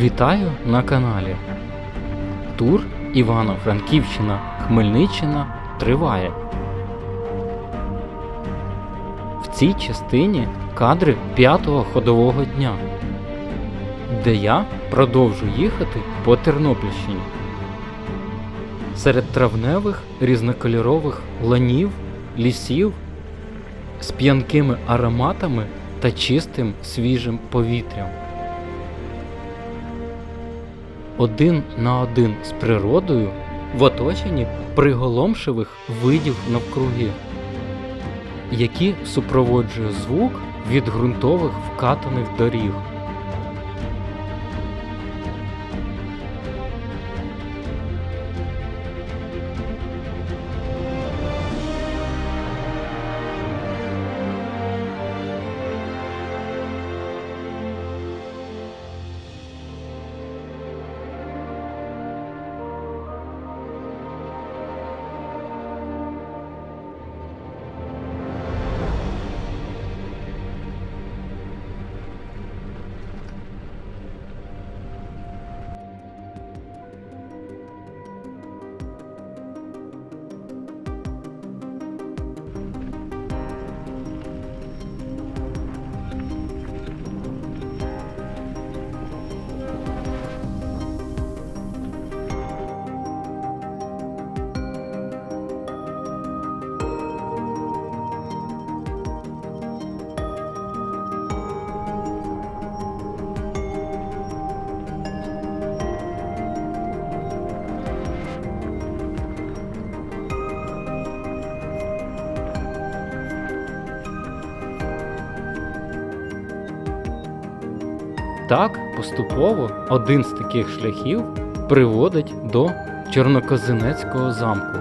Вітаю на каналі. Тур Івано-Франківщина Хмельниччина триває. В цій частині кадри п'ятого ходового дня, де я продовжу їхати по Тернопільщині. Серед травневих різнокольорових ланів, лісів з п'янкими ароматами та чистим свіжим повітрям. Один на один з природою в оточенні приголомшивих видів навкруги, які супроводжує звук від ґрунтових вкатаних доріг. Так, поступово один з таких шляхів приводить до Чорнокозинецького замку.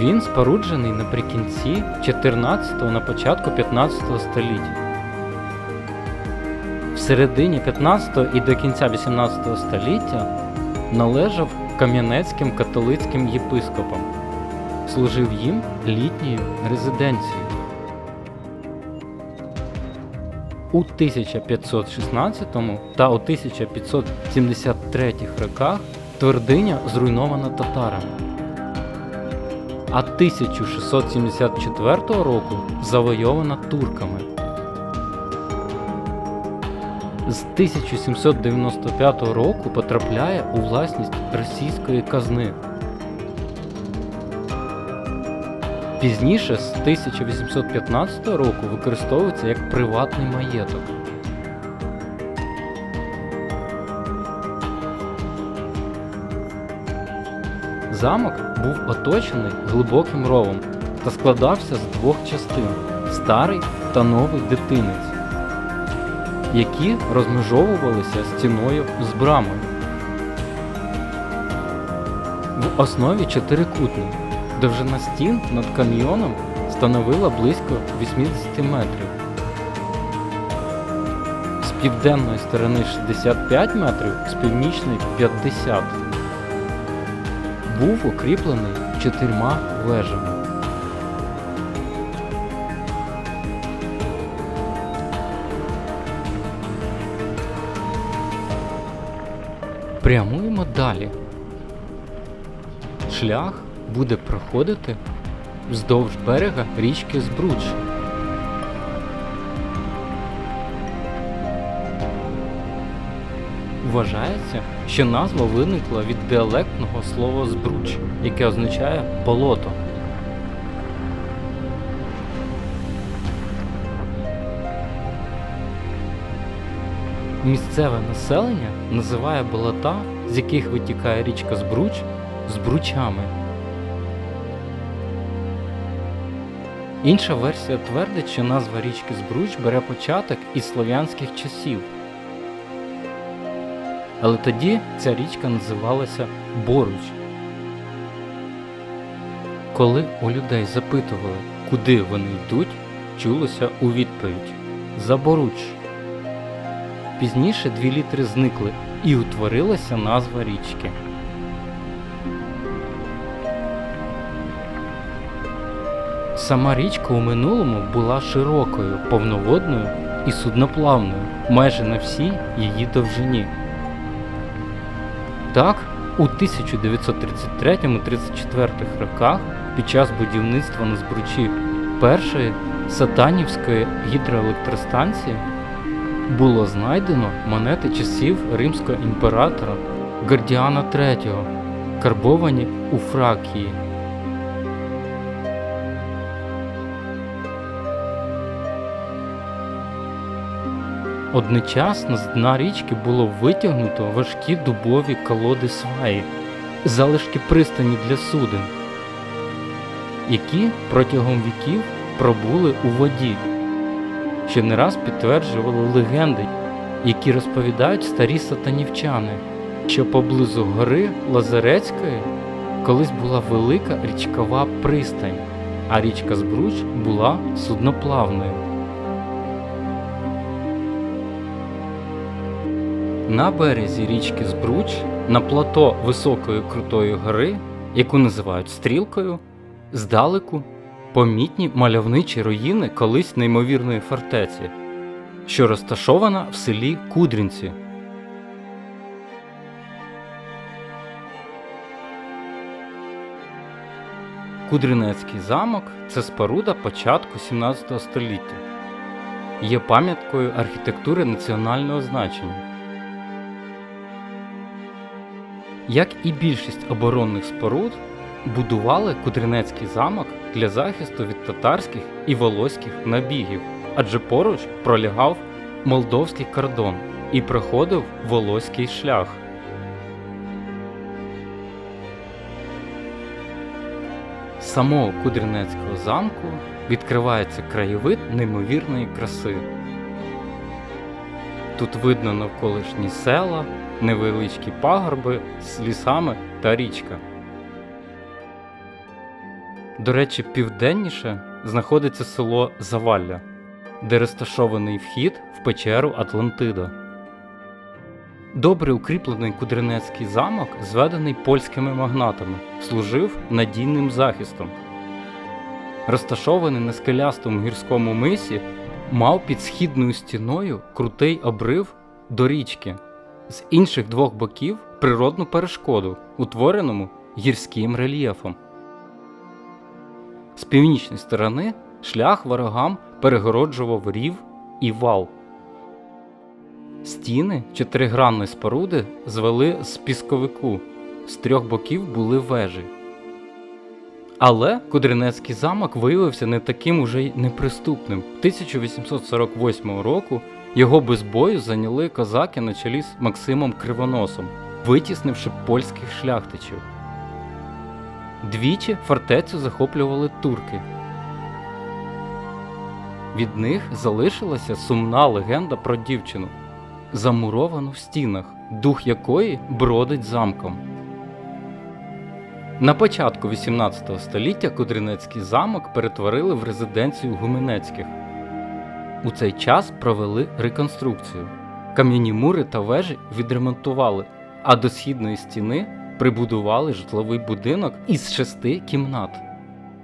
Він споруджений наприкінці 14-го на початку 15-го століття. В середині 15-го і до кінця 18 століття належав кам'янецьким католицьким єпископам, служив їм літньою резиденцією. У 1516 та у 1573 роках твердиня зруйнована татарами. А 1674 року завойована турками. З 1795 року потрапляє у власність російської казни. Пізніше, з 1815 року, використовується як приватний маєток. Замок був оточений глибоким ровом та складався з двох частин старий та новий дитинець, які розмежовувалися стіною з брамою. В основі чотирикутник. Довжина стін над каньйоном становила близько 80 метрів. З південної сторони 65 метрів, з північної 50. Був укріплений чотирма вежами. Прямуємо далі. Шлях буде проходити вздовж берега річки Збруч. Вважається, що назва виникла від діалектного слова збруч, яке означає болото. Місцеве населення називає болота, з яких витікає річка Збруч, збручами. Інша версія твердить, що назва річки Збруч бере початок із слов'янських часів. Але тоді ця річка називалася Боруч. Коли у людей запитували, куди вони йдуть, чулося у відповідь За Боруч. Пізніше дві літери зникли і утворилася назва річки. Сама річка у минулому була широкою, повноводною і судноплавною майже на всій її довжині. Так, у 1933-34 роках під час будівництва на збручі першої Сатанівської гідроелектростанції було знайдено монети часів римського імператора Гордіана III, карбовані у Фракії. Одночасно з дна річки було витягнуто важкі дубові колоди сваї, залишки пристані для суден, які протягом віків пробули у воді, що не раз підтверджували легенди, які розповідають старі сатанівчани, що поблизу гори Лазарецької колись була велика річкова пристань, а річка Збруч була судноплавною. На березі річки Збруч, на плато високої крутої гори, яку називають стрілкою, здалеку помітні мальовничі руїни колись неймовірної фортеці, що розташована в селі Кудрінці. Кудринецький замок це споруда початку 17 століття. Є пам'яткою архітектури національного значення. Як і більшість оборонних споруд, будували Кудринецький замок для захисту від татарських і волоських набігів, адже поруч пролягав молдовський кордон і проходив волоський шлях. Самого Кудринецького замку відкривається краєвид неймовірної краси. Тут видно навколишні села, невеличкі пагорби з лісами та річка. До речі, південніше знаходиться село Завалля, де розташований вхід в печеру Атлантида. Добре укріплений Кудринецький замок, зведений польськими магнатами, служив надійним захистом. Розташований на скелястому гірському мисі, мав під східною стіною крутий обрив до річки, з інших двох боків природну перешкоду, утвореному гірським рельєфом. З північної сторони шлях ворогам перегороджував рів і вал. Стіни чотиригранної споруди звели з пісковику, з трьох боків були вежі. Але Кудринецький замок виявився не таким уже й неприступним. 1848 року його без бою зайняли козаки на чолі з Максимом Кривоносом, витіснивши польських шляхтичів. Двічі фортецю захоплювали турки. Від них залишилася сумна легенда про дівчину, замуровану в стінах, дух якої бродить замком. На початку 18 століття Кудринецький замок перетворили в резиденцію Гуменецьких. У цей час провели реконструкцію. Кам'яні мури та вежі відремонтували, а до східної стіни прибудували житловий будинок із шести кімнат.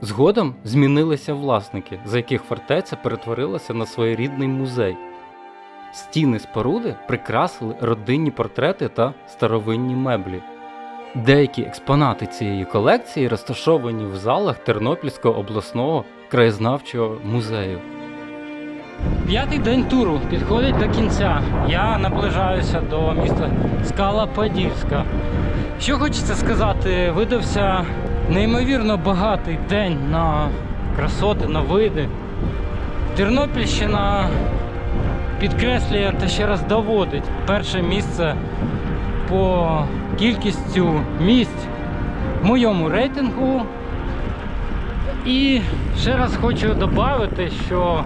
Згодом змінилися власники, за яких фортеця перетворилася на своєрідний музей. Стіни споруди прикрасили родинні портрети та старовинні меблі. Деякі експонати цієї колекції розташовані в залах Тернопільського обласного краєзнавчого музею. П'ятий день туру підходить до кінця. Я наближаюся до міста Скала Подільська. Що хочеться сказати, видався неймовірно багатий день на красоти, на види. Тернопільщина підкреслює та ще раз доводить перше місце по кількістю місць в моєму рейтингу. І ще раз хочу додати, що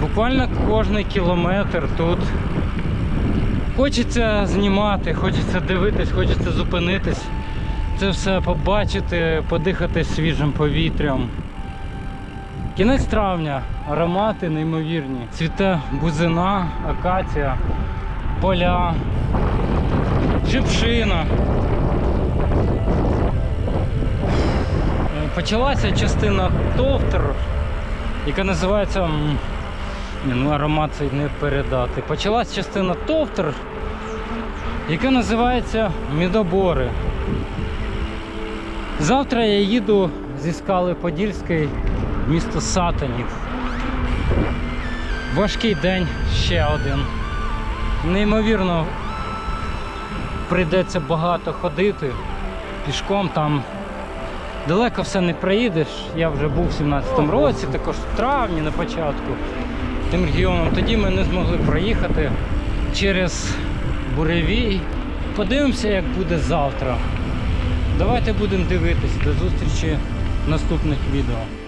буквально кожний кілометр тут хочеться знімати, хочеться дивитись, хочеться зупинитись. Це все побачити, подихати свіжим повітрям. Кінець травня, аромати неймовірні. Цвіте бузина, акація, поля, шипшина. Е, Почалася частина Товтер, яка називається Ні, ну аромат цей не передати. Почалась частина Товтер, яка називається Мідобори. Завтра я їду зі скали Подільської в місто Сатанів. Важкий день ще один. Неймовірно, прийдеться багато ходити пішком там. Далеко все не проїдеш. Я вже був в 17-му році, також в травні на початку тим регіоном. Тоді ми не змогли проїхати через буревій. Подивимося, як буде завтра. Давайте будемо дивитися. До зустрічі в наступних відео.